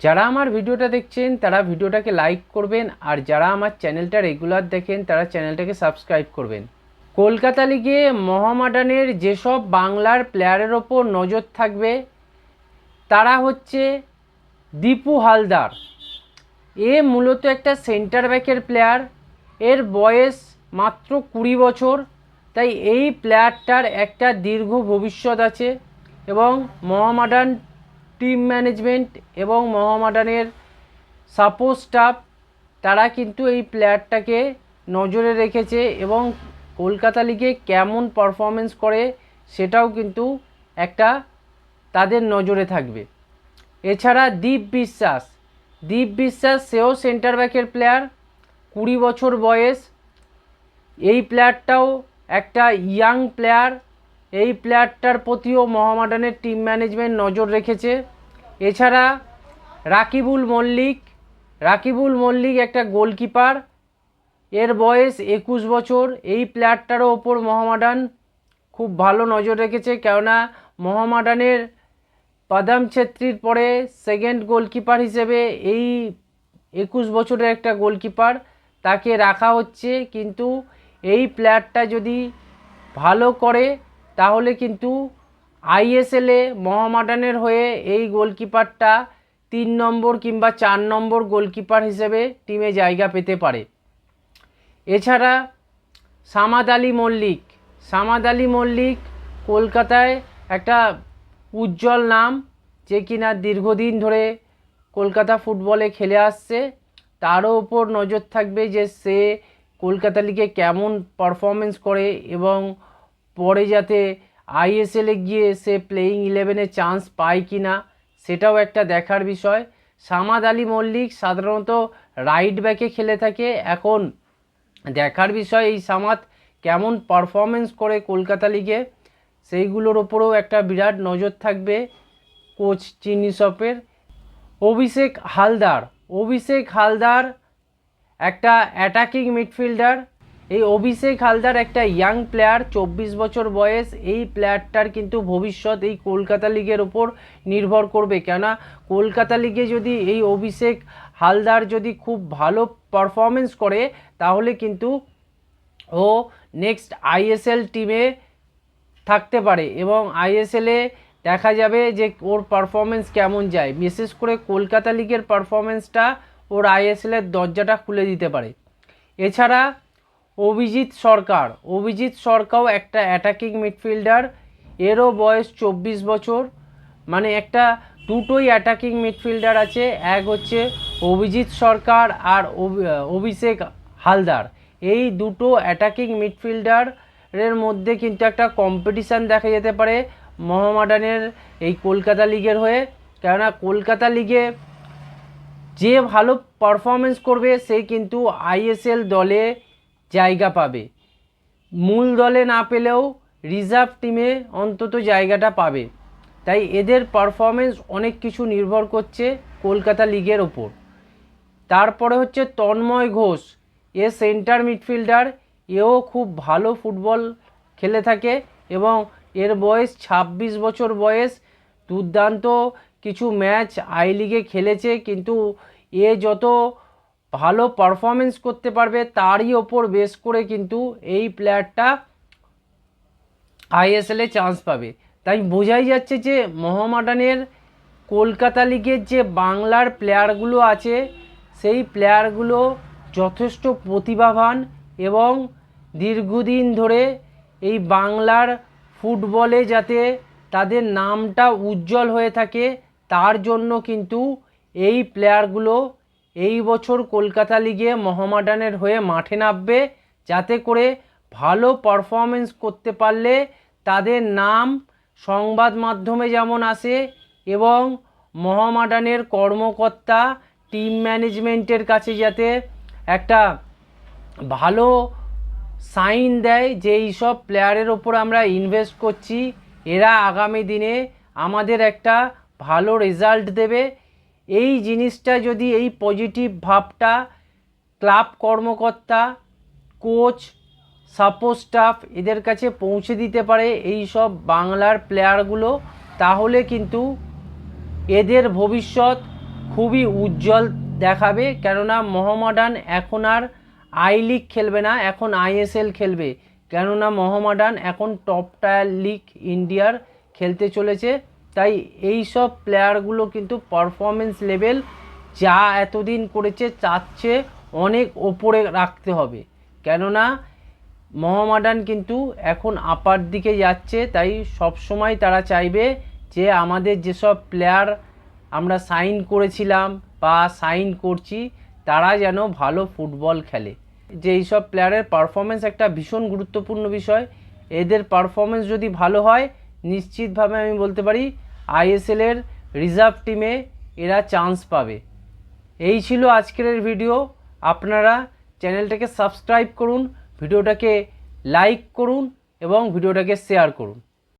যারা আমার ভিডিওটা দেখছেন, তারা ভিডিওটাকে লাইক করবেন, আর যারা আমার চ্যানেলটা রেগুলার দেখেন, তারা চ্যানেলটাকে সাবস্ক্রাইব করবেন। কলকাতা লিগে মহামাডানের যেসব বাংলার প্লেয়ারের ওপর নজর থাকবে, তারা হচ্ছে দীপু হালদার। এ মূলত একটা সেন্টার ব্যাকের প্লেয়ার এর বয়স মাত্র কুড়ি বছর, তাই এই প্লেয়ারটার একটা দীর্ঘ ভবিষ্যৎ আছে এবং মহামাডান টিম ম্যানেজমেন্ট এবং মহামাডানের সাপোর্ট স্টাফ, তারা কিন্তু এই প্লেয়ারটাকে নজরে রেখেছে এবং কলকাতা লিগে কেমন পারফরমেন্স করে সেটাও কিন্তু একটা তাদের নজরে থাকবে। এছাড়া দীপ বিশ্বাস দীপ বিশ্বাস সেও সেন্টার ব্যাকের প্লেয়ার কুড়ি বছর বয়স। এই প্লেয়ারটাও একটা ইয়াং প্লেয়ার এই প্লেয়ারটার প্রতিও মহামাডানের টিম ম্যানেজমেন্ট নজর রেখেছে। এছাড়া রাকিবুল মল্লিক রাকিবুল মল্লিক একটা গোলকিপার এর বয়স একুশ বছর। এই প্লেয়ারটারও ওপর মহামাডান খুব ভালো নজর রেখেছে, কেননা মহামাডানের পাদাম ছেত্রীর পরে সেকেন্ড গোলকিপার হিসেবে এই একুশ বছরের একটা গোলকিপার তাকে রাখা হচ্ছে। কিন্তু এই প্লেয়ারটা যদি ভালো করে তাহলে কিন্তু আইএসএলে মহামাডানের হয়ে এই গোলকিপারটা তিন নম্বর কিংবা চার নম্বর গোলকিপার হিসেবে টিমে জায়গা পেতে পারে। এছাড়া সামাদ আলী মল্লিক, সামাদ আলী মল্লিক কলকাতায় একটা উজ্জ্বল নাম যে কিনা দীর্ঘদিন ধরে কলকাতা ফুটবলে খেলে আসছে। তারও ওপর নজর থাকবে যে সে কলকাতা লিগে কেমন পারফরমেন্স করে এবং পরে যাতে আইএসএলে গিয়ে সে প্লেয়িং ইলেভেনে চান্স পায় কি না সেটাও একটা দেখার বিষয়। সামাদ আলী মল্লিক সাধারণত রাইট ব্যাকে খেলে থাকে। এখন দেখার বিষয় এই সামাদ কেমন পারফরমেন্স করে কলকাতা লিগে সেইগুলোর ওপরেও একটা বিরাট নজর থাকবে কোচ চিনি সপের অভিষেক হালদার অভিষেক হালদার একটা অ্যাটাকিং মিডফিল্ডার এই অভিষেক হালদার একটা ইয়াং প্লেয়ার চব্বিশ বছর বয়স, এই প্লেয়ারটার কিন্তু ভবিষ্যৎ এই কলকাতা লিগের ওপর নির্ভর করবে। কেননা, কলকাতা লিগে যদি এই অভিষেক হালদার যদি খুব ভালো পারফরমেন্স করে, তাহলে কিন্তু ও নেক্সট আইএসএল টিমে থাকতে পারে এবং আইএসএলে দেখা যাবে যে ওর পারফরমেন্স কেমন যায়। বিশেষ করে কলকাতা লিগের পারফরমেন্সটা ওর আইএসএলের দরজাটা খুলে দিতে পারে। এছাড়া অভিজিৎ সরকার। অভিজিৎ সরকারও একটা অ্যাটাকিং মিডফিল্ডার এরও বয়স চব্বিশ বছর। মানে একটা দুটোই অ্যাটাকিং মিডফিল্ডার আছে, এক হচ্ছে অভিজিৎ সরকার আর অভি- অভিষেক হালদার। এই দুটো অ্যাটাকিং মিডফিল্ডারের মধ্যে কিন্তু একটা কম্পিটিশান দেখা যেতে পারে মোহামেডানের এই কলকাতা লিগের হয়ে। কেননা কলকাতা লিগে যে ভালো পারফরমেন্স করবে, সে কিন্তু আইএসএল দলে জায়গা পাবে। মূল দলে না পেলেও রিজার্ভ টিমে অন্তত জায়গাটা পাবে। তাই এদের পারফরমেন্স অনেক কিছু নির্ভর করছে কলকাতা লিগের ওপর। তারপরে হচ্ছে তন্ময় ঘোষ, এ সেন্টার মিডফিল্ডার এও খুব ভালো ফুটবল খেলে থাকে এবং এর বয়স ২৬ বছর বয়স। দুর্দান্ত কিছু ম্যাচ আই লিগে খেলেছে, কিন্তু এ যত ভালো পারফরমেন্স করতে পারবে, তারই ওপর বেস করে কিন্তু এই প্লেয়ারটা আইএসএলে চান্স পাবে। তাই বোঝাই যাচ্ছে যে মোহামেডানের কলকাতা লিগের যে বাংলার প্লেয়ারগুলো আছে, সেই প্লেয়ারগুলো যথেষ্ট প্রতিভাবান এবং দীর্ঘদিন ধরে এই বাংলার ফুটবলে যাতে তাদের নামটা উজ্জ্বল হয়ে থাকে, তার জন্য কিন্তু এই প্লেয়ারগুলো এই বছর কলকাতা লিগে মোহামেডানের হয়ে মাঠে নামবে যাতে করে ভালো পারফরমেন্স করতে পারলে তাদের নাম সংবাদ মাধ্যমে যেমন আসে এবং মোহামেডানের কর্মকর্তা, টিম ম্যানেজমেন্টের কাছে যাতে একটা ভালো সাইন দেয় যে এইসব প্লেয়ারের ওপর আমরা ইনভেস্ট করছি, এরা আগামী দিনে আমাদের একটা ভালো রেজাল্ট দেবে এই জিনিসটা যদি এই পজিটিভ ভাবটা ক্লাব কর্মকর্তা কোচ সাপোর্ট স্টাফ এদের কাছে পৌঁছে দিতে পারে এই সব বাংলার প্লেয়ারগুলো তাহলে কিন্তু এদের ভবিষ্যৎ খুবই উজ্জ্বল দেখাবে। কেননা মোহামডান এখন আর আই লিগ খেলবে না, এখন আইএসএল খেলবে। কেননা মোহামডান এখন টপ টায়ার লিগ ইন্ডিয়ার খেলতে চলেছে। তাই এই সব প্লেয়ারগুলো কিন্তু পারফরমেন্স লেভেল যা এতদিন করেছে চাচ্ছে অনেক ওপরে রাখতে হবে। কেননা মোহামডান কিন্তু এখন আপার দিকে যাচ্ছে, তাই সব সময় তারা চাইবে যে আমাদের যেসব প্লেয়ার আমরা সাইন করেছিলাম বা সাইন করছি, তারা যেন ভালো ফুটবল খেলে। যে এইসব প্লেয়ারের পারফরমেন্স একটা ভীষণ গুরুত্বপূর্ণ বিষয়। এদের পারফরমেন্স যদি ভালো হয় নিশ্চিতভাবে আমি বলতে পারি আইএসএলের রিজার্ভ টিমে এরা চান্স পাবে। এই ছিল আজকের ভিডিও আপনারা চ্যানেলটাকে সাবস্ক্রাইব করুন ভিডিওটাকে লাইক করুন এবং ভিডিওটাকে শেয়ার করুন।